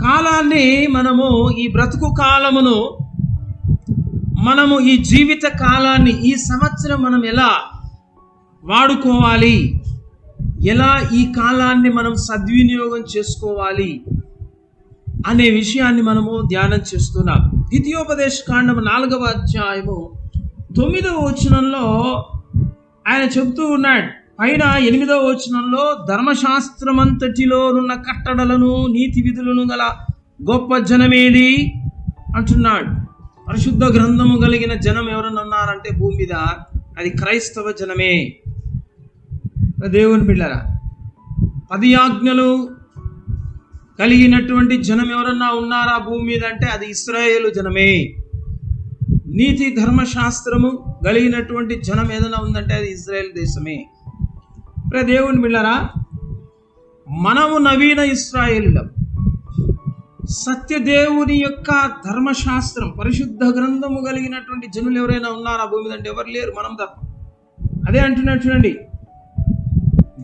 కాలాన్ని మనము ఈ బ్రతుకు కాలమును మనము ఈ జీవిత కాలాన్ని ఈ సంవత్సరం మనం ఎలా వాడుకోవాలి? ఎలా ఈ కాలాన్ని మనం సద్వినియోగం చేసుకోవాలి? అనే విషయాన్ని మనము ధ్యానం చేస్తున్నాం. ద్వితీయోపదేశ కాండం నాలుగవ అధ్యాయము తొమ్మిదవ వచనంలో ఆయన చెబుతూ ఉన్నాడు. పైన ఎనిమిదవ వచనంలో ధర్మశాస్త్రమంతటిలో ఉన్న కట్టడలను నీతి విధులను గల గొప్ప జనమేది? అంటున్నాడు. పరిశుద్ధ గ్రంథము కలిగిన జనం ఎవరన్నా ఉన్నారంటే భూమి మీద? అది క్రైస్తవ జనమే. దేవుని బిళ్ళరా పది ఆజ్ఞలు కలిగినటువంటి జనం ఎవరన్నా ఉన్నారా భూమి మీద అంటే అది ఇస్రాయేలు జనమే. నీతి ధర్మశాస్త్రము కలిగినటువంటి జనం ఏదైనా ఉందంటే అది ఇజ్రాయెల్ దేశమే. ప్రే దేవుని బిళ్ళరా? మనము నవీన ఇస్రాయేలులం. సత్యదేవుని యొక్క ధర్మశాస్త్రం పరిశుద్ధ గ్రంథము కలిగినటువంటి జనులు ఎవరైనా ఉన్నారా? భూమి మీద అంటే ఎవరు లేరు మనం తప్ప. అదే అంటున్నాడు చూడండి.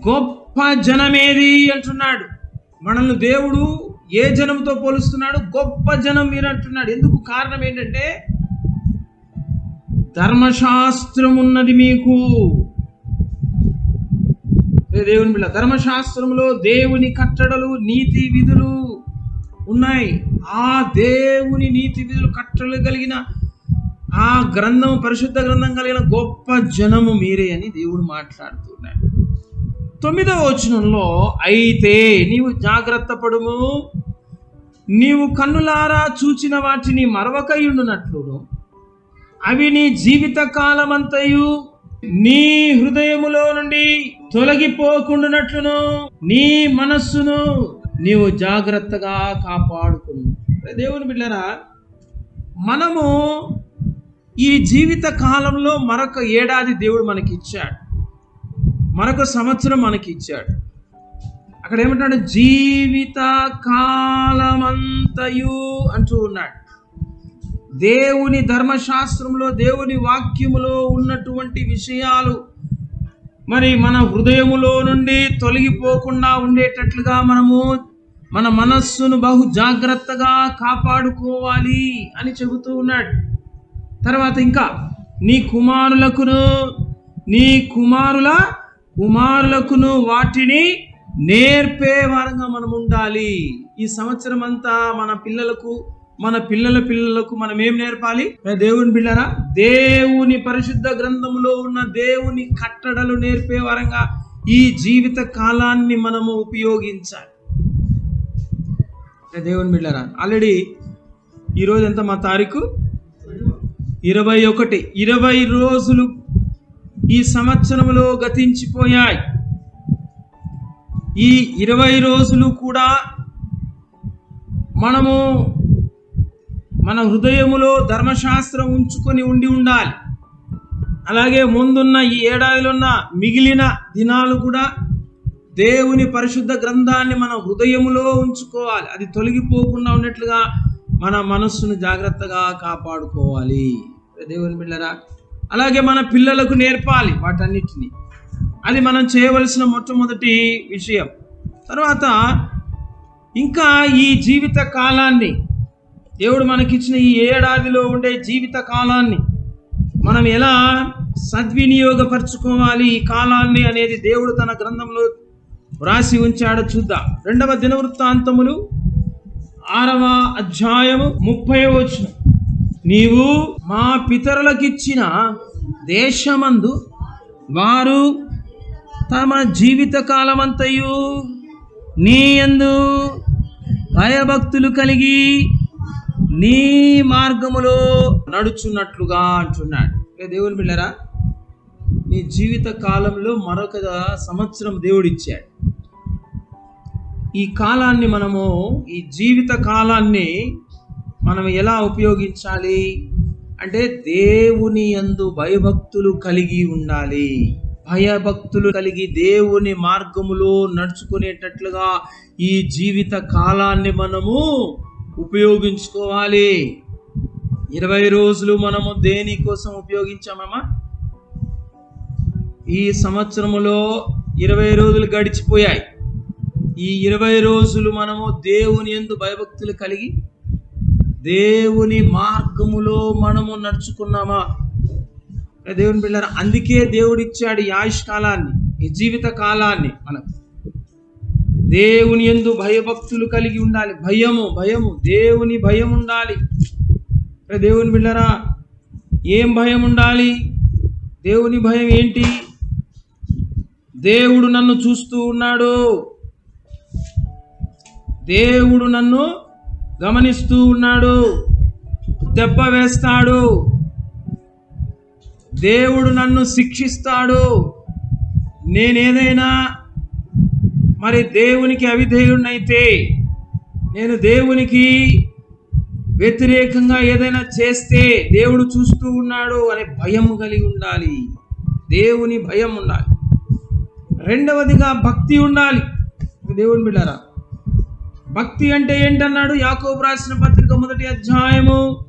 గొప్ప జనమేది అంటున్నాడు. మనల్ని దేవుడు ఏ జనంతో పోలుస్తున్నాడు? గొప్ప జనం మీరు అంటున్నాడు. ఎందుకు కారణం ఏంటంటే ధర్మశాస్త్రం ఉన్నది మీకు. దేవుని బిడ్డ ధర్మశాస్త్రంలో దేవుని కట్టడలు నీతి విధులు ఉన్నాయి. ఆ దేవుని నీతి విధులు కట్టడలు కలిగిన ఆ గ్రంథం పరిశుద్ధ గ్రంథం కలిగిన గొప్ప జనము మీరే అని దేవుడు మాట్లాడుతున్నాడు. తొమ్మిదవ వచనంలో అయితే నీవు జాగ్రత్త పడుము. నీవు కన్నులారా చూచిన వాటిని మరవకయుండునట్లును. అవి నీ జీవిత కాలమంతయు నీ హృదయములో నుండి తొలగిపోకుండానట్లును నీ మనస్సును నీవు జాగ్రత్తగా కాపాడుకును. దేవుని బిడ్డరా మనము ఈ జీవిత కాలంలో మరొక ఏడాది దేవుడు మనకి ఇచ్చాడు మరొక సంవత్సరం మనకి ఇచ్చాడు అక్కడ ఏమంటాడు? జీవిత కాలమంతయు అంటూ ఉన్నాడు. దేవుని ధర్మశాస్త్రంలో దేవుని వాక్యములో ఉన్నటువంటి విషయాలు మరి మన హృదయములో నుండి తొలగిపోకుండా ఉండేటట్లుగా మనము మన మనస్సును బహు జాగ్రత్తగా కాపాడుకోవాలి అని చెబుతూ ఉన్నాడు. తర్వాత ఇంకా నీ కుమారులకును నీ కుమారుల కుమారులకును వాటిని నేర్పే వారంగా మనం ఉండాలి ఈ సంవత్సరం అంతా మన పిల్లలకు మన పిల్లల పిల్లలకు మనం ఏం నేర్పాలి? దేవుని బిళ్ళరా? దేవుని పరిశుద్ధ గ్రంథంలో ఉన్న దేవుని కట్టడలు నేర్పే వరంగా ఈ జీవిత కాలాన్ని మనము ఉపయోగించాలి. దేవుని బిళ్ళరా? ఆల్రెడీ ఈరోజు ఎంత మా తారీఖు? ఇరవై ఒకటి. ఇరవై రోజులు ఈ సంవత్సరంలో గతించిపోయాయి. ఈ ఇరవై రోజులు కూడా మనము మన హృదయములో ధర్మశాస్త్రం ఉంచుకొని ఉండి ఉండాలి. అలాగే ముందున్న ఈ ఏడాదిలో ఉన్న మిగిలిన దినాలు కూడా దేవుని పరిశుద్ధ గ్రంథాన్ని మన హృదయములో ఉంచుకోవాలి. అది తొలగిపోకుండా ఉన్నట్లుగా మన మనస్సును జాగ్రత్తగా కాపాడుకోవాలి. దేవుని బిళ్ళరా? అలాగే మన పిల్లలకు నేర్పాలి వాటన్నిటిని. అది మనం చేయవలసిన మొట్టమొదటి విషయం. తర్వాత ఇంకా ఈ జీవిత కాలాన్ని దేవుడు మనకిచ్చిన ఈ ఏడాదిలో ఉండే జీవిత కాలాన్ని మనం ఎలా సద్వినియోగపరచుకోవాలి ఈ కాలాన్ని అనేది దేవుడు తన గ్రంథంలో వ్రాసి ఉంచాడో చూద్దాం. రెండవ దినవృత్తాంతములు ఆరవ అధ్యాయము ముప్పై వచ్చిన నీవు మా పితరులకిచ్చిన దేశమందు వారు తమ జీవిత కాలమంతయు నీ యందు భయభక్తులు కలిగి నీ మార్గములో నడుచున్నట్లుగా అంటున్నాడు. దేవుని బిళ్ళరా నీ జీవిత కాలంలో మరొక సంవత్సరం దేవుడిచ్చాడు. ఈ కాలాన్ని మనము ఈ జీవిత కాలాన్ని మనం ఎలా ఉపయోగించాలి అంటే దేవుని యందు భయభక్తులు కలిగి ఉండాలి. భయభక్తులు కలిగి దేవుని మార్గములో నడుచుకునేటట్లుగా ఈ జీవిత కాలాన్ని మనము ఉపయోగించుకోవాలి. ఇరవై రోజులు మనము దేనికోసం ఉపయోగించామమ్మా? ఈ సంవత్సరములో ఇరవై రోజులు గడిచిపోయాయి. ఈ ఇరవై రోజులు మనము దేవుని ఎందు భయభక్తులు కలిగి దేవుని మార్గములో మనము నడుచుకున్నామా? దేవుని పిల్లర అందుకే దేవుడిచ్చాడు ఈ ఆయుష్కాలాన్ని ఈ జీవిత కాలాన్ని మనకు. దేవుని ఎందు భయభక్తులు కలిగి ఉండాలి. భయము భయము దేవుని భయం ఉండాలి. దేవుని బిళ్ళరా ఏం భయం ఉండాలి? దేవుని భయం ఏంటి? దేవుడు నన్ను చూస్తూ ఉన్నాడు. దేవుడు నన్ను గమనిస్తూ ఉన్నాడు. దెబ్బ వేస్తాడు. దేవుడు నన్ను శిక్షిస్తాడు. నేనేదైనా మరి దేవునికి అవిధేయుణ్ణైతే నేను దేవునికి వ్యతిరేకంగా ఏదైనా చేస్తే దేవుడు చూస్తూ ఉన్నాడు అనే భయం కలిగి ఉండాలి. దేవుని భయం ఉండాలి. రెండవదిగా భక్తి ఉండాలి. దేవుని బిడ్డారా భక్తి అంటే ఏంటన్నాడు? యాకోబు రాసిన పత్రిక మొదటి అధ్యాయము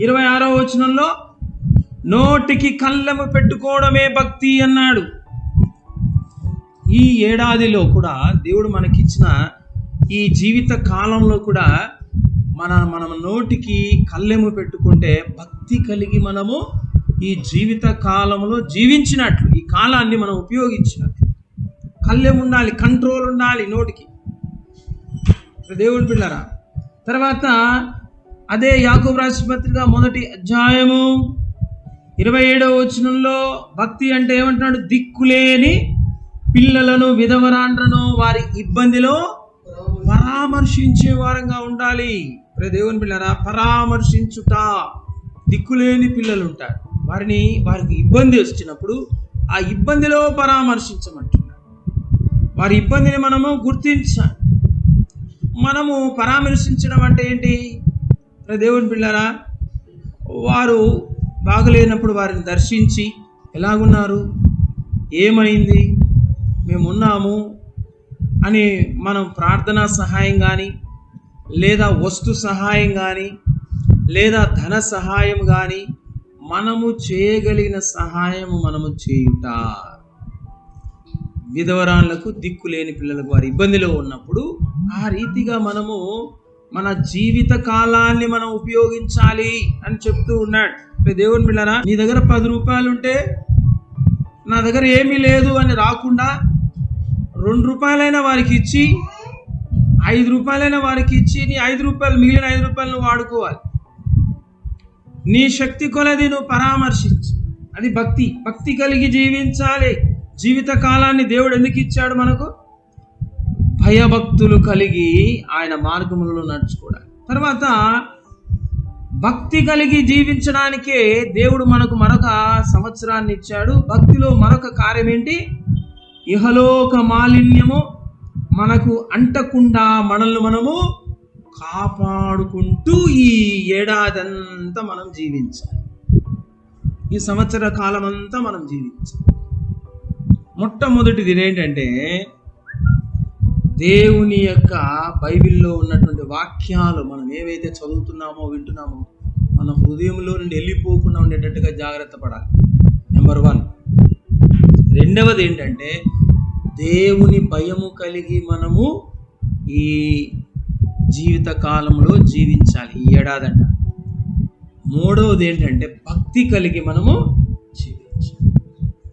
ఇరవై ఆరో వచనంలో నోటికి కళ్ళము పెట్టుకోవడమే భక్తి అన్నాడు. ఈ ఏడాదిలో కూడా దేవుడు మనకిచ్చిన ఈ జీవిత కాలంలో కూడా మన మనం నోటికి కళ్ళెము పెట్టుకుంటే భక్తి కలిగి మనము ఈ జీవిత కాలంలో జీవించినట్లు ఈ కాలాన్ని మనం ఉపయోగించినట్లు. కళ్ళెం ఉండాలి కంట్రోల్ ఉండాలి నోటికి. దేవుడు పిల్లరా తర్వాత అదే యాకూబ్ రాశి పత్రిక మొదటి అధ్యాయము ఇరవై ఏడవ వచనంలో భక్తి అంటే ఏమంటున్నాడు? దిక్కులేని పిల్లలను విధవరాండ్రను వారి ఇబ్బందిలో పరామర్శించే వారంగా ఉండాలి దేవుని పిల్లరా పరామర్శించుట దిక్కులేని పిల్లలు ఉంటారు వారిని వారికి ఇబ్బంది వచ్చినప్పుడు ఆ ఇబ్బందిలో పరామర్శించమంటున్నారు. వారి ఇబ్బందిని మనము గుర్తించాలి. మనము పరామర్శించడం అంటే ఏంటి? దేవుని పిల్లరా వారు బాగలేనప్పుడు వారిని దర్శించి ఎలాగున్నారు? ఏమైంది? మేము ఉన్నాము అని మనం ప్రార్థనా సహాయం కానీ లేదా వస్తు సహాయం కానీ లేదా ధన సహాయం కానీ మనము చేయగలిగిన సహాయము మనము చేయుట. విధవరాళ్ళకు దిక్కు లేని పిల్లలకు వారి ఇబ్బందిలో ఉన్నప్పుడు ఆ రీతిగా మనము మన జీవిత కాలాన్ని మనం ఉపయోగించాలి అని చెప్తూ ఉన్నాడు. దేవుని పిల్లరా నీ దగ్గర పది రూపాయలు ఉంటే నా దగ్గర ఏమీ లేదు అని రాకుండా రెండు రూపాయలైనా వారికి ఇచ్చి ఐదు రూపాయలైనా వారికి ఇచ్చి నీ ఐదు రూపాయలు మిగిలిన ఐదు రూపాయలు వాడుకోవాలి. నీ శక్తి కొలది నువ్వు పరామర్శించు. అది భక్తి. భక్తి కలిగి జీవించాలి. జీవిత కాలాన్ని దేవుడు ఎందుకు ఇచ్చాడు మనకు? భయభక్తులు కలిగి ఆయన మార్గములలో నడుచుకోవడానికి. తర్వాత భక్తి కలిగి జీవించడానికే దేవుడు మనకు మరొక సంవత్సరాన్ని ఇచ్చాడు. భక్తిలో మరొక కార్యం ఏంటి ఇహలోక మాలిన్యము మనకు అంటకుండా మనల్ని మనము కాపాడుకుంటూ ఈ ఏడాదంతా మనం జీవించాలి. ఈ సంవత్సర కాలం అంతా మనం జీవించాలి. మొట్టమొదటిది ఏంటంటే దేవుని యొక్క బైబిల్లో ఉన్నటువంటి వాక్యాలు మనం ఏవైతే చదువుతున్నామో వింటున్నామో మన హృదయంలో నుండి వెళ్ళిపోకుండా ఉండేటట్టుగా జాగ్రత్త పడాలి. నెంబర్ వన్ రెండవది ఏంటంటే దేవుని భయము కలిగి మనము ఈ జీవిత కాలంలో జీవించాలి. ఈ ఏడాదంట. మూడవది ఏంటంటే భక్తి కలిగి మనము జీవించాలి.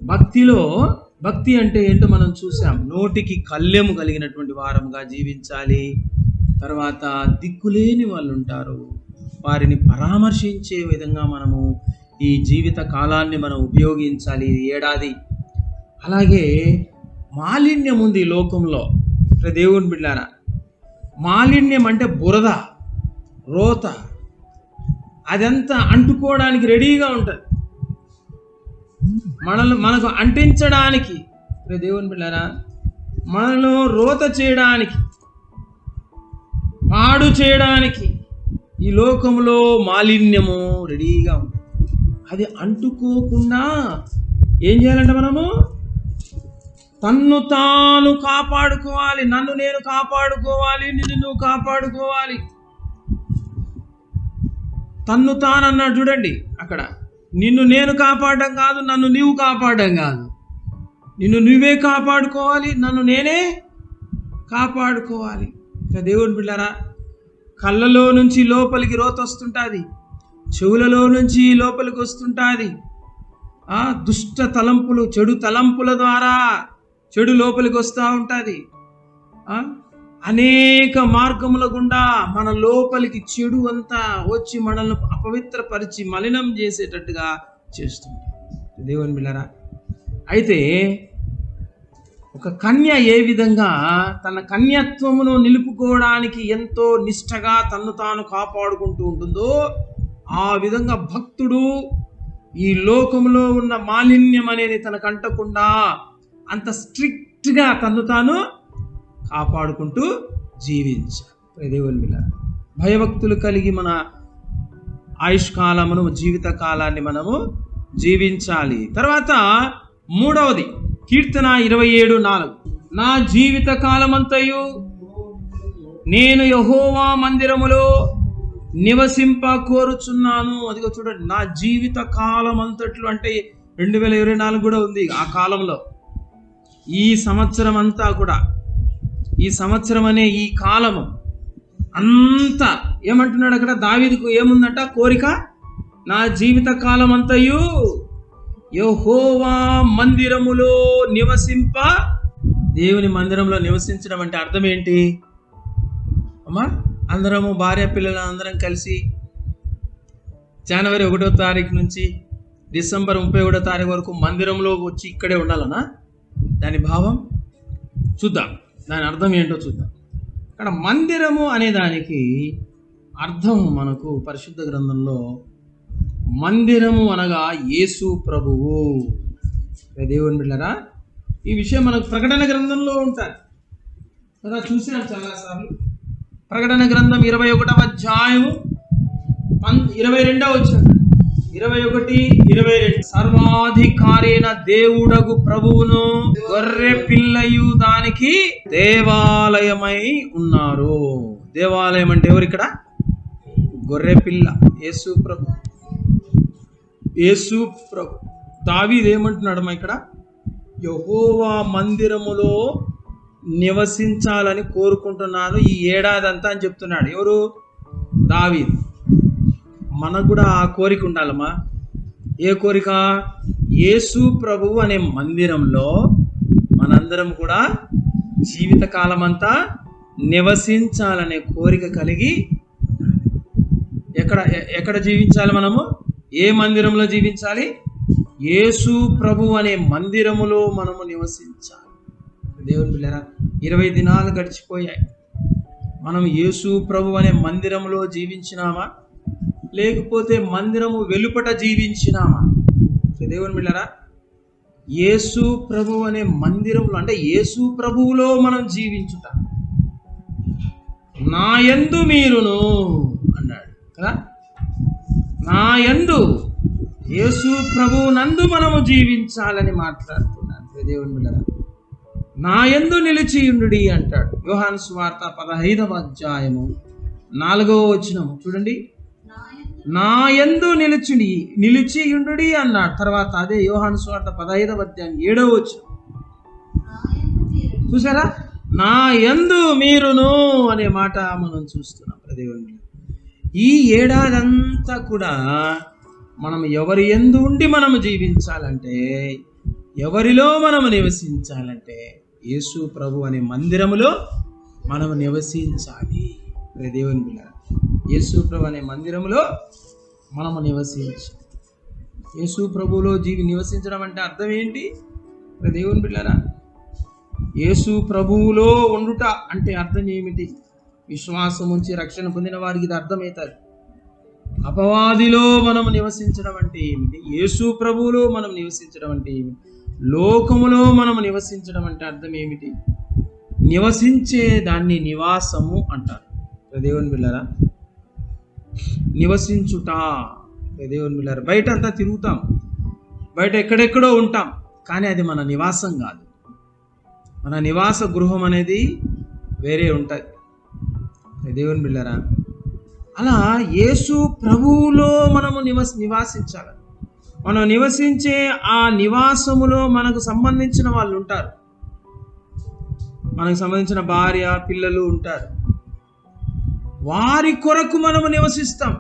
భక్తిలో భక్తి అంటే ఏంటో మనం చూసాం. నోటికి కళ్ళెము కలిగినటువంటి వారముగా జీవించాలి. తర్వాత దిక్కులేని వాళ్ళు ఉంటారు వారిని పరామర్శించే విధంగా మనము ఈ జీవిత కాలాన్ని మనం ఉపయోగించాలి. ఈ ఏడాది అలాగే మాలిన్యం ఉంది ఈ లోకంలో. ఇక్కడ దేవుని బిడ్డారా మాలిన్యం అంటే బురద రోత. అదంతా అంటుకోవడానికి రెడీగా ఉంటుంది. మనల్ని మనకు అంటించడానికి రే దేవుని బిళ్ళారా మనలో రోత చేయడానికి పాడు చేయడానికి ఈ లోకంలో మాలిన్యము రెడీగా ఉంటుంది. అది అంటుకోకుండా ఏం చేయాలంటే మనము? తన్ను తాను కాపాడుకోవాలి నన్ను నేను కాపాడుకోవాలి నిన్ను నువ్వు కాపాడుకోవాలి. తన్ను తానన్నాడు చూడండి అక్కడ. నిన్ను నేను కాపాడడం కాదు నన్ను నీవు కాపాడడం కాదు. నిన్ను నువ్వే కాపాడుకోవాలి నన్ను నేనే కాపాడుకోవాలి. ఇక దేవుని బిళ్ళారా కళ్ళలో నుంచి లోపలికి రోత వస్తుంటుంది చెవులలో నుంచి లోపలికి వస్తుంటుంది. దుష్ట తలంపులు చెడు తలంపుల ద్వారా చెడు లోపలికి వస్తూ ఉంటుంది. అనేక మార్గముల గుండా మన లోపలికి చెడు అంతా వచ్చి మనల్ని అపవిత్రపరిచి మలినం చేసేటట్టుగా చేస్తుంది దేవుని బిళ్ళరా అయితే ఒక కన్య ఏ విధంగా తన కన్యత్వమును నిలుపుకోవడానికి ఎంతో నిష్టగా తన్ను తాను కాపాడుకుంటూ ఉంటుందో ఆ విధంగా భక్తుడు ఈ లోకంలో ఉన్న మాలిన్యం అనేది తనకంటకుండా అంత స్ట్రిక్ట్గా తను తాను కాపాడుకుంటూ జీవించాలి. దేవుని భయభక్తులు కలిగి మన ఆయుష్కాలమును జీవిత కాలాన్ని మనము జీవించాలి. తర్వాత మూడవది కీర్తన ఇరవై ఏడు నాలుగు. నా జీవిత కాలమంతయు నేను యహోవా మందిరములో నివసింప కోరుచున్నాను. అదిగో చూడండి నా జీవిత కాలం అంతట్లు అంటే రెండు వేల ఇరవై నాలుగు కూడా ఉంది ఆ కాలంలో. ఈ సంవత్సరం అంతా కూడా ఈ సంవత్సరం అనే ఈ కాలము అంతా ఏమంటున్నాడు అక్కడ? దావీదుకు ఏముందంట? కోరిక? నా జీవిత కాలం అంతయు యహోవా మందిరములో నివసింప దేవుని మందిరంలో నివసించడం అంటే అర్థం ఏంటి? అమ్మా అందరము భార్య పిల్లలు అందరం కలిసి జనవరి ఒకటో తారీఖు నుంచి డిసెంబర్ ముప్పై ఒకటో తారీఖు వరకు మందిరంలో వచ్చి ఇక్కడే ఉండాలనా? దాని భావం చూద్దాం. దాని అర్థం ఏంటో చూద్దాం. ఇక్కడ మందిరము అనే దానికి అర్థం మనకు పరిశుద్ధ గ్రంథంలో మందిరము అనగా యేసు ప్రభువు. దేవుని బిళ్ళరా ఈ విషయం మనకు ప్రకటన గ్రంథంలో ఉంటుంది కదా చూసాను చాలాసార్లు. ప్రకటన గ్రంథం ఇరవై ఒకటవ అధ్యాయము పన్ ఇరవై రెండవ వచ్చింది ఇరవై ఒకటి ఇరవై రెండు. సర్వాధికారైన దేవుడగు ప్రభువును గొర్రె పిల్లయు దానికి దేవాలయమై ఉన్నారు. దేవాలయం అంటే ఎవరు ఇక్కడ? గొర్రె పిల్ల. యేసు ప్రభు. యేసు ప్రభు. దావీదు ఏమంటున్నాడు ఇక్కడ? యహోవా మందిరములో నివసించాలని కోరుకుంటున్నాను ఈ ఏడాది అంతా అని చెప్తున్నాడు. ఎవరు? దావీదు. మనకు కూడా ఆ కోరిక ఉండాలమ్మా. ఏ కోరిక? యేసు ప్రభువు అనే మందిరంలో మనందరం కూడా జీవితకాలం అంతా నివసించాలనే కోరిక కలిగి ఎక్కడ ఎక్కడ జీవించాలి మనము? ఏ మందిరంలో జీవించాలి? యేసు ప్రభు అనే మందిరములో మనము నివసించాలి. దేవుని పిల్లరా ఇరవై దినాలు గడిచిపోయాయి. మనం యేసు ప్రభు అనే మందిరంలో జీవించినామా? లేకపోతే మందిరము వెలుపట జీవించినామా? దేవుని మిళ్ళరా యేసు ప్రభు అనే మందిరంలో అంటే యేసు ప్రభువులో మనం జీవించుట నా యందు మీరును అన్నాడు కదా. నా యందు యేసు ప్రభు నందు మనము జీవించాలని మాట్లాడుతున్నాడు. దేవుని బిళ్ళరా నా యందు నిలిచియుండుడి అంటాడు. యోహాన్ సువార్త పదహైదవ అధ్యాయము నాలుగవ వచనము. చూడండి. నా ఎందు నిలిచిడి నిలిచియుండుడి అన్నాడు. తర్వాత అదే యోహాను స్వార్థ పదహైదవ అధ్యాయం ఏడవ వచ్చిన చూసారా? నా ఎందు మీరును అనే మాట మనం చూస్తున్నాం దేవుని ఈ ఏడాదంతా కూడా మనం ఎవరి ఎందు ఉండి మనం జీవించాలంటే ఎవరిలో మనం నివసించాలంటే యేసు ప్రభు అనే మందిరములో మనం నివసించాలి. ప్రియ దేవుని బిడ్డ యేసుప్రభు అనే మందిరములో మనము నివసించాలి యేసు ప్రభులో జీవి నివసించడం అంటే అర్థం ఏంటి? దేవుని బిడ్డరా యేసు ప్రభువులో ఉండుట అంటే అర్థం ఏమిటి? విశ్వాసం ఉంచి రక్షణ పొందిన వారికి ఇది అర్థమవుతుంది. అపవాదిలో మనం నివసించడం అంటే ఏమిటి? యేసు ప్రభువులో మనం నివసించడం అంటే ఏమిటి? లోకములో మనం నివసించడం అంటే అర్థం ఏమిటి? నివసించే దాన్ని నివాసము అంటారు. దేవుని బిళ్ళరా నివసించుట. దేవుని మిల్లారు బయట అంతా తిరుగుతాం. బయట ఎక్కడెక్కడో ఉంటాం. కానీ అది మన నివాసం కాదు. మన నివాస గృహం అనేది వేరే ఉంటుంది. దేవుని బిళ్ళరా అలా యేసు ప్రభువులో మనము నివస నివాసించాలి. మనం నివసించే ఆ నివాసములో మనకు సంబంధించిన వాళ్ళు ఉంటారు. మనకు సంబంధించిన భార్య పిల్లలు ఉంటారు. వారి కొరకు మనము నివసిస్తాం.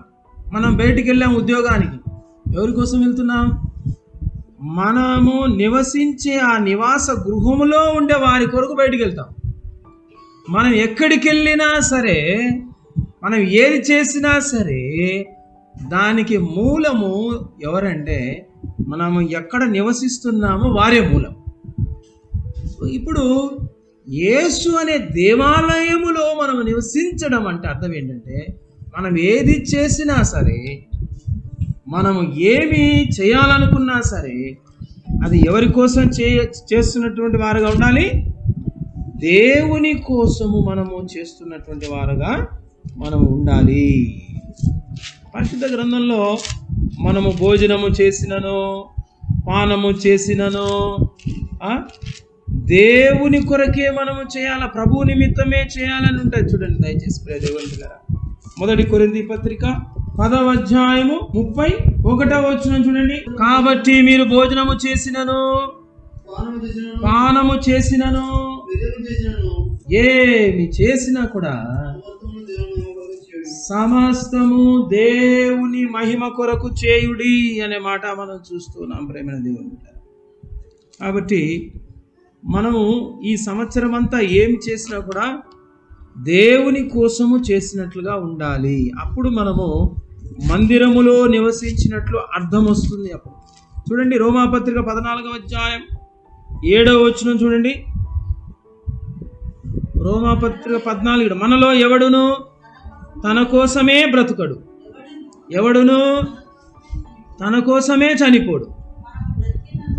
మనం బయటికి వెళ్ళాం ఉద్యోగానికి. ఎవరి కోసం వెళ్తున్నాం? మనము నివసించే ఆ నివాస గృహములో ఉండే వారి కొరకు బయటికి వెళ్తాం మనం ఎక్కడికి వెళ్ళినా సరే మనం ఏది చేసినా సరే దానికి మూలము ఎవరంటే మనము ఎక్కడ నివసిస్తున్నామో వారే మూలం. ఇప్పుడు యేసు అనే దేవాలయములో మనం నివసించడం అంటే అర్థం ఏంటంటే మనం ఏది చేసినా సరే మనము ఏమి చేయాలనుకున్నా సరే అది ఎవరి కోసం చే చేస్తున్నటువంటి వారుగా ఉండాలి? దేవుని కోసము మనము చేస్తున్నటువంటి వారుగా మనము ఉండాలి. పరిశుద్ధ గ్రంథంలో మనము భోజనము చేసినను పానము చేసినను దేవుని కొరకే మనము చేయాలా ప్రభు నిమిత్తమే చేయాలని ఉంటుంది చూడండి దయచేసి ప్రియ మొదటి కొరింది పత్రిక పదవ అధ్యాయము ముప్పై ఒకటవ వచ్చిన చూడండి. కాబట్టి మీరు భోజనము చేసినను పానము చేసినను ఏమి చేసినా కూడా సమస్తము దేవుని మహిమ కొరకు చేయుడి అనే మాట మనం చూస్తున్నాం ప్రేమ దేవుని కాబట్టి మనము ఈ సంవత్సరం అంతా ఏమి చేసినా కూడా దేవుని కోసము చేసినట్లుగా ఉండాలి. అప్పుడు మనము మందిరములో నివసించినట్లు అర్థం వస్తుంది అప్పుడు. చూడండి రోమాపత్రిక పద్నాలుగవ అధ్యాయం ఏడవ వచ్చిన చూడండి. రోమాపత్రిక పద్నాలుగు మనలో ఎవడును? తన కోసమే బ్రతుకడు. ఎవడును? తన కోసమే చనిపోడు.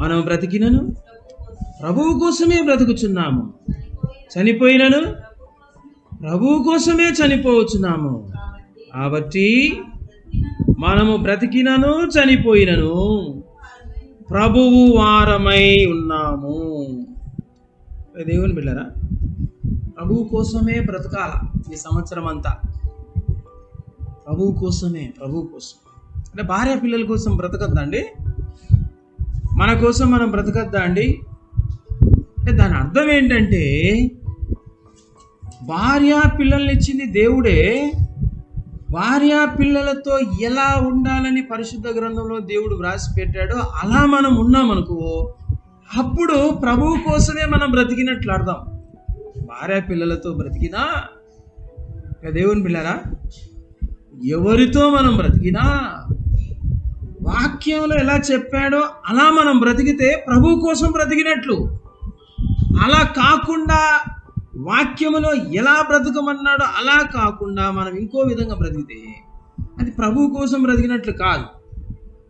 మనం బ్రతికినను? ప్రభువు కోసమే బ్రతుకుచున్నాము. చనిపోయినను ప్రభువు కోసమే చనిపోవచ్చున్నాము. కాబట్టి మనము బ్రతికినను చనిపోయినను ప్రభువు వారమై ఉన్నాము. దేవుని బిళ్ళరా ప్రభువు కోసమే బ్రతకాల ఈ సంవత్సరం అంతా ప్రభువు కోసమే ప్రభువు కోసం. అంటే భార్య పిల్లల కోసం బ్రతకద్దా అండి మన కోసం మనం బ్రతకద్దా అండి? అంటే దాని అర్థం ఏంటంటే భార్య పిల్లల్ని ఇచ్చింది దేవుడే. భార్య పిల్లలతో ఎలా ఉండాలని పరిశుద్ధ గ్రంథంలో దేవుడు వ్రాసి పెట్టాడో అలా మనం ఉన్నామనుకో అప్పుడు ప్రభువు కోసమే మనం బ్రతికినట్లు అర్థం. భార్య పిల్లలతో బ్రతికినా దేవుని పిల్లరా ఎవరితో మనం బ్రతికినా వాక్యంలో ఎలా చెప్పాడో అలా మనం బ్రతికితే ప్రభు కోసం బ్రతికినట్లు. అలా కాకుండా వాక్యములో ఎలా బ్రతకమన్నాడో అలా కాకుండా మనం ఇంకో విధంగా బ్రతికితే అది ప్రభు కోసం బ్రతికినట్లు కాదు.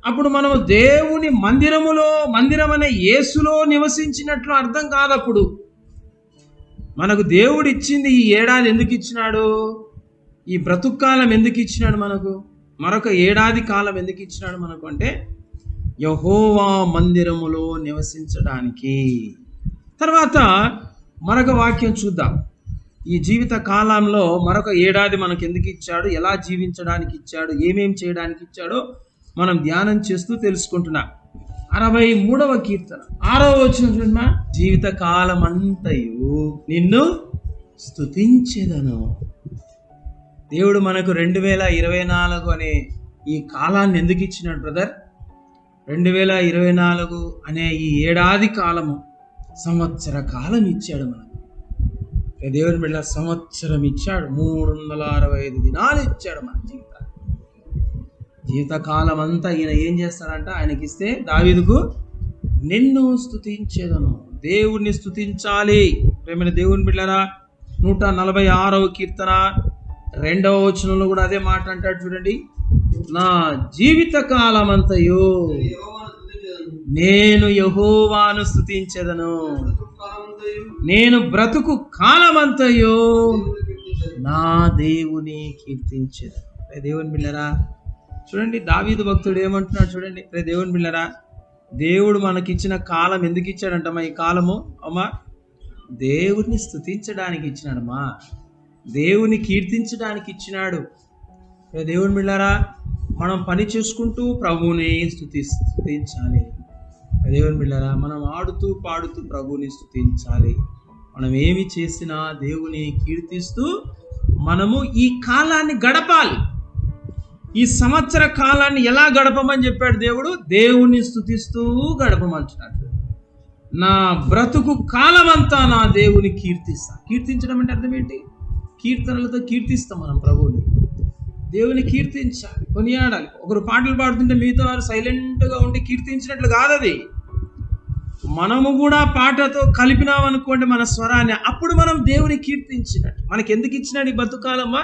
అప్పుడు మనం దేవుని మందిరములో మందిరం అనే యేసులో నివసించినట్లు అర్థం కాదు అప్పుడు మనకు దేవుడు ఇచ్చింది ఈ ఏడాది ఎందుకు ఇచ్చినాడు? ఈ బ్రతుక్కాలం ఎందుకు ఇచ్చినాడు మనకు? మరొక ఏడాది కాలం ఎందుకు ఇచ్చినాడు మనకు అంటే యహోవా మందిరములో నివసించడానికి. తర్వాత మరొక వాక్యం చూద్దాం. ఈ జీవిత కాలంలో మరొక ఏడాది మనకు ఎందుకు ఇచ్చాడు? ఎలా జీవించడానికి ఇచ్చాడు? ఏమేం చేయడానికి ఇచ్చాడో మనం ధ్యానం చేస్తూ తెలుసుకుంటున్నాం. అరవై మూడవ కీర్తన. ఆరవ వచ్చిన చూడమా జీవిత కాలం అంతయు నిన్ను స్థుతించేదను దేవుడు మనకు రెండు వేల ఇరవై నాలుగు అనే ఈ కాలాన్ని ఎందుకు ఇచ్చినాడు బ్రదర్? రెండు వేల ఇరవై నాలుగు అనే ఈ ఏడాది కాలము సంవత్సర కాలం ఇచ్చాడు మనకు. దేవుని బిడ్డ సంవత్సరం ఇచ్చాడు. మూడు వందల అరవై ఐదు దినాలు ఇచ్చాడు మన జీవితాన్ని. జీవితకాలం అంతా ఈయన ఏం చేస్తాడంట ఆయనకి ఇస్తే దావీదుకు నిన్ను స్థుతించేదను దేవుణ్ణి స్తుతించాలి. ప్రేమైన దేవుని బిడ్డరా నూట నలభై ఆరవ కీర్తన రెండవ వచనంలో కూడా అదే మాట అంటాడు చూడండి. నా జీవిత కాలం యెహోవాను నేను యహోవాను స్థుతించదను నేను బ్రతుకు కాలమంతయో నా దేవుని కీర్తించదు రే దేవుని బిళ్ళరా చూడండి దావీదు భక్తుడు ఏమంటున్నాడు చూడండి. రే దేవుని బిళ్ళరా దేవుడు మనకిచ్చిన కాలం ఎందుకు ఇచ్చాడంటమ్మా ఈ కాలము? అమ్మా దేవుడిని స్థుతించడానికి ఇచ్చినాడమ్మా. దేవుని కీర్తించడానికి ఇచ్చినాడు. రే దేవుని బిళ్ళరా మనం పని చేసుకుంటూ ప్రభువుని స్థుతి స్థుతించాలి దేవుని బిళ్ళరా మనం ఆడుతూ పాడుతూ ప్రభువుని స్థుతించాలి మనం ఏమి చేసినా దేవుని కీర్తిస్తూ మనము ఈ కాలాన్ని గడపాలి. ఈ సంవత్సర కాలాన్ని ఎలా గడపమని చెప్పాడు దేవుడు? దేవుని స్థుతిస్తూ గడపమంటున్నాడు. నా బ్రతుకు కాలమంతా నా దేవుని కీర్తిస్తా. కీర్తించడం అంటే అర్థం ఏంటి? కీర్తనలతో కీర్తిస్తాం మనం ప్రభువుని. దేవుని కీర్తించాలి కొనియాడాలి. ఒకరు పాటలు పాడుతుంటే మిగతా వారు సైలెంట్గా ఉండి కీర్తించినట్లు కాదు అది. మనము కూడా పాటతో కలిపినామనుకోండి మన స్వరాన్ని అప్పుడు మనం దేవుని కీర్తించినట్టు. మనకి ఎందుకు ఇచ్చినాడు ఈ బతుకాలమ్మా?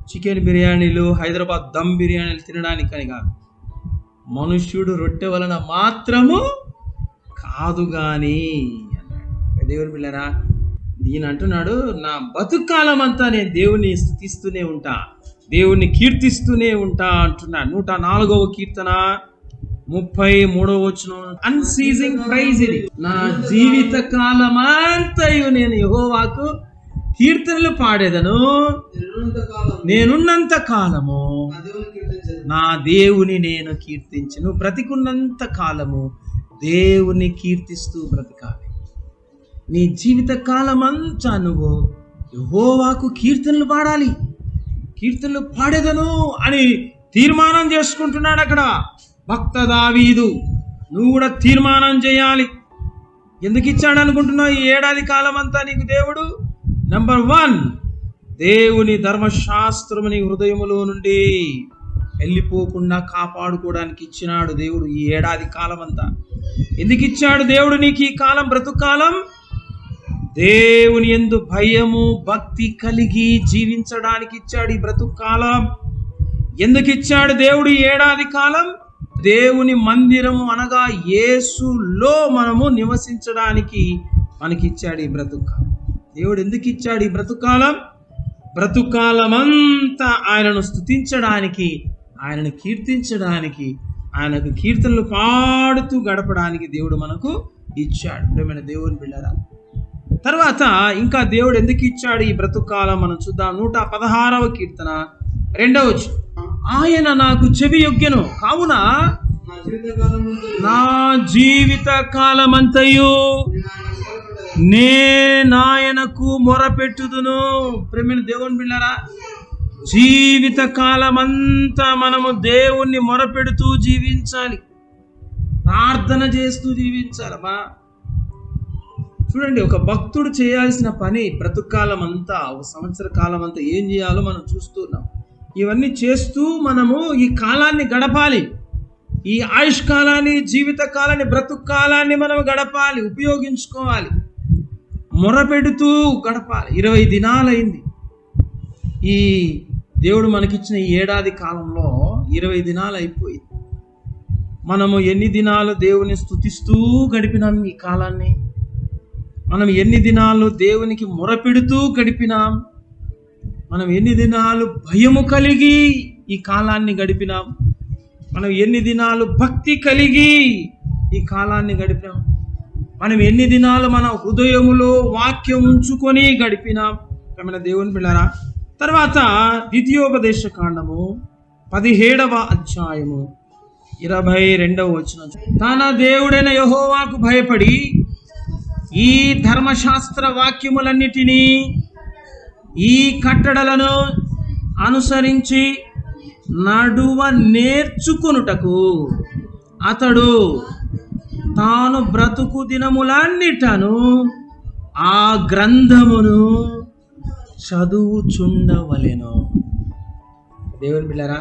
చికెన్ బిర్యానీలు హైదరాబాద్ దమ్ బిర్యానీలు తినడానికి అని కాదు. మనుష్యుడు రొట్టె వలన మాత్రము కాదు కానీ అన్నాడు. దేవుని పిల్లరా దీని అంటున్నాడు నా బతుకాలం అంతా నేను దేవుని స్థుతిస్తూనే ఉంటా దేవుణ్ణి కీర్తిస్తూనే ఉంటా అంటున్నా నూట నాలుగవ కీర్తన ముప్పై మూడవ వచ్చిన అన్సీజింగ్ ప్రైజ్ ఇది. నా జీవిత కాలమంతయు నేను యహోవాకు కీర్తనలు పాడేదను. నేనున్నంత కాలము. నా నా దేవుని నేను కీర్తించను. బ్రతికున్నంత కాలము. దేవుని కీర్తిస్తూ బ్రతకాలి. నీ జీవిత కాలమంతా నువ్వు యహోవాకు కీర్తనలు పాడాలి. కీర్తనలు పాడేదను అని తీర్మానం చేసుకుంటున్నాడు అక్కడ భక్త దావీదు. నువ్వు కూడా తీర్మానం చేయాలి. ఎందుకు ఇచ్చాడు అనుకుంటున్నావు ఈ ఏడాది కాలం అంతా నీకు దేవుడు? నంబర్ వన్ దేవుని ధర్మశాస్త్రము నీ హృదయములో నుండి వెళ్ళిపోకుండా కాపాడుకోవడానికి ఇచ్చినాడు దేవుడు ఈ ఏడాది కాలం అంతా ఎందుకు ఇచ్చాడు దేవుడు నీకు ఈ కాలం? బ్రతుకాలం దేవుని ఎందు భయము భక్తి కలిగి జీవించడానికి ఇచ్చాడు ఈ బ్రతుకాలం ఎందుకు ఇచ్చాడు దేవుడు ఏడాది కాలం? దేవుని మందిరము అనగా యేసులో మనము నివసించడానికి మనకి ఇచ్చాడు ఈ బ్రతుకాలం దేవుడు ఎందుకు ఇచ్చాడు ఈ బ్రతుకాలం బ్రతుకాలమంతా ఆయనను స్తుతించడానికి ఆయనను కీర్తించడానికి ఆయనకు కీర్తనలు పాడుతూ గడపడానికి దేవుడు మనకు ఇచ్చాడు. ప్రేమైన దేవుని బిళ్ళరా తర్వాత ఇంకా దేవుడు ఎందుకు ఇచ్చాడు ఈ బ్రతుకాలం మనం చూద్దాం. నూట పదహారవ కీర్తన రెండవ ఆయన నాకు చెవి యొగ్గెను కావున నా జీవిత కాలమంతయు నే నాయనకు మొరపెట్టుదును. ప్రేమిన దేవుని బిళ్ళారా? జీవిత కాలమంతా మనము దేవుణ్ణి మొరపెడుతూ జీవించాలి. ప్రార్థన చేస్తూ జీవించాలమ్మా. చూడండి ఒక భక్తుడు చేయాల్సిన పని బ్రతుకాలం అంతా ఒక సంవత్సర కాలం అంతా ఏం చేయాలో మనం చూస్తున్నాం ఇవన్నీ చేస్తూ మనము ఈ కాలాన్ని గడపాలి. ఈ ఆయుష్ కాలాన్ని జీవిత కాలాన్ని బ్రతుకు కాలాన్ని మనం గడపాలి ఉపయోగించుకోవాలి. మొరపెడుతూ గడపాలి. ఇరవై దినాలైంది. ఈ దేవుడు మనకిచ్చిన ఈ ఏడాది కాలంలో ఇరవై దినాలు అయిపోయింది మనము ఎన్ని దినాలు దేవుని స్తుతిస్తూ గడిపినాం ఈ కాలాన్ని? మనం ఎన్ని దినాలు దేవునికి మొరపెడుతూ గడిపినాం? మనం ఎన్ని దినాలు భయము కలిగి ఈ కాలాన్ని గడిపినాం? మనం ఎన్ని దినాలు భక్తి కలిగి ఈ కాలాన్ని గడిపినాం? మనం ఎన్ని దినాలు మన హృదయములో వాక్యం ఉంచుకొని గడిపినాం? మన దేవుని పిల్లరా తర్వాత ద్వితీయోపదేశ కాండము పదిహేడవ అధ్యాయము ఇరవై రెండవ వచ్చిన తన దేవుడైన యహోవాకు భయపడి ఈ ధర్మశాస్త్ర వాక్యములన్నిటినీ ఈ కట్టడలను అనుసరించి నడువ నేర్చుకొనుటకు అతడు తాను బ్రతుకు దినములన్నిటను ఆ గ్రంథమును చదువుచుండవలెను. దేవుని బిళ్ళరా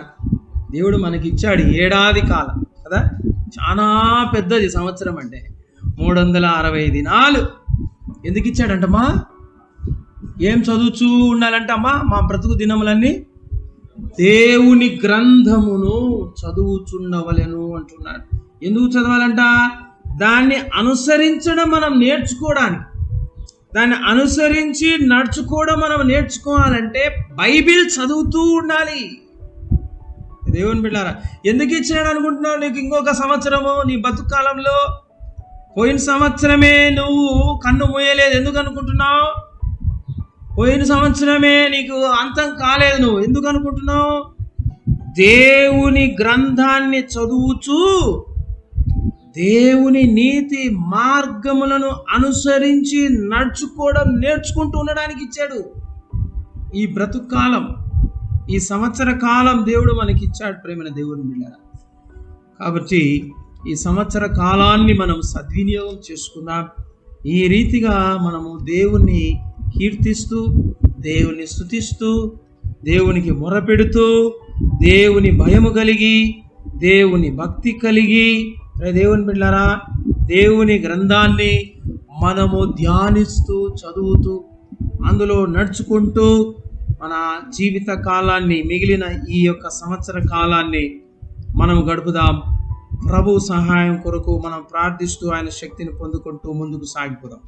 దేవుడు మనకి ఇచ్చాడు ఏడాది కాలం కదా? చాలా పెద్దది సంవత్సరం అంటే. మూడు వందల అరవై దినాలు ఎందుకు ఇచ్చాడంటమ్మా? ఏం చదువుచూ ఉండాలంటమ్మా మా బ్రతుకు దినములన్నీ దేవుని గ్రంథమును చదువుచుండవలెను అంటున్నాడు. ఎందుకు చదవాలంట? దాన్ని అనుసరించడం మనం నేర్చుకోవడానికి. దాన్ని అనుసరించి నడుచుకోవడం మనం నేర్చుకోవాలంటే బైబిల్ చదువుతూ ఉండాలి. దేవుని బిడ్డారా ఎందుకు ఇచ్చాడు అనుకుంటున్నావు నీకు ఇంకొక సంవత్సరము? నీ బతుకాలంలో పోయిన సంవత్సరమే నువ్వు కన్ను మూయలేదు. ఎందుకు అనుకుంటున్నావు? పోయిన సంవత్సరమే నీకు అంతం కాలేదు నువ్వు. ఎందుకు అనుకుంటున్నావు? దేవుని గ్రంథాన్ని చదువుచూ దేవుని నీతి మార్గములను అనుసరించి నడుచుకోవడం నేర్చుకుంటూ ఉండడానికి ఇచ్చాడు. ఈ బ్రతుకాలం ఈ సంవత్సర కాలం దేవుడు మనకి ఇచ్చాడు ప్రేమైన దేవుని బిళ్ళ కాబట్టి ఈ సంవత్సర కాలాన్ని మనం సద్వినియోగం చేసుకుందాం. ఈ రీతిగా మనము దేవుణ్ణి కీర్తిస్తూ దేవుని స్థుతిస్తూ దేవునికి మొరపెడుతూ దేవుని భయము కలిగి దేవుని భక్తి కలిగి దేవుని బిడ్డారా దేవుని గ్రంథాన్ని మనము ధ్యానిస్తూ చదువుతూ అందులో నడుచుకుంటూ మన జీవిత కాలాన్ని మిగిలిన ఈ యొక్క సంవత్సర కాలాన్ని మనం గడుపుదాం. ప్రభు సహాయం కొరకు మనం ప్రార్థిస్తూ ఆయన శక్తిని పొందుకుంటూ ముందుకు సాగిపోదాం.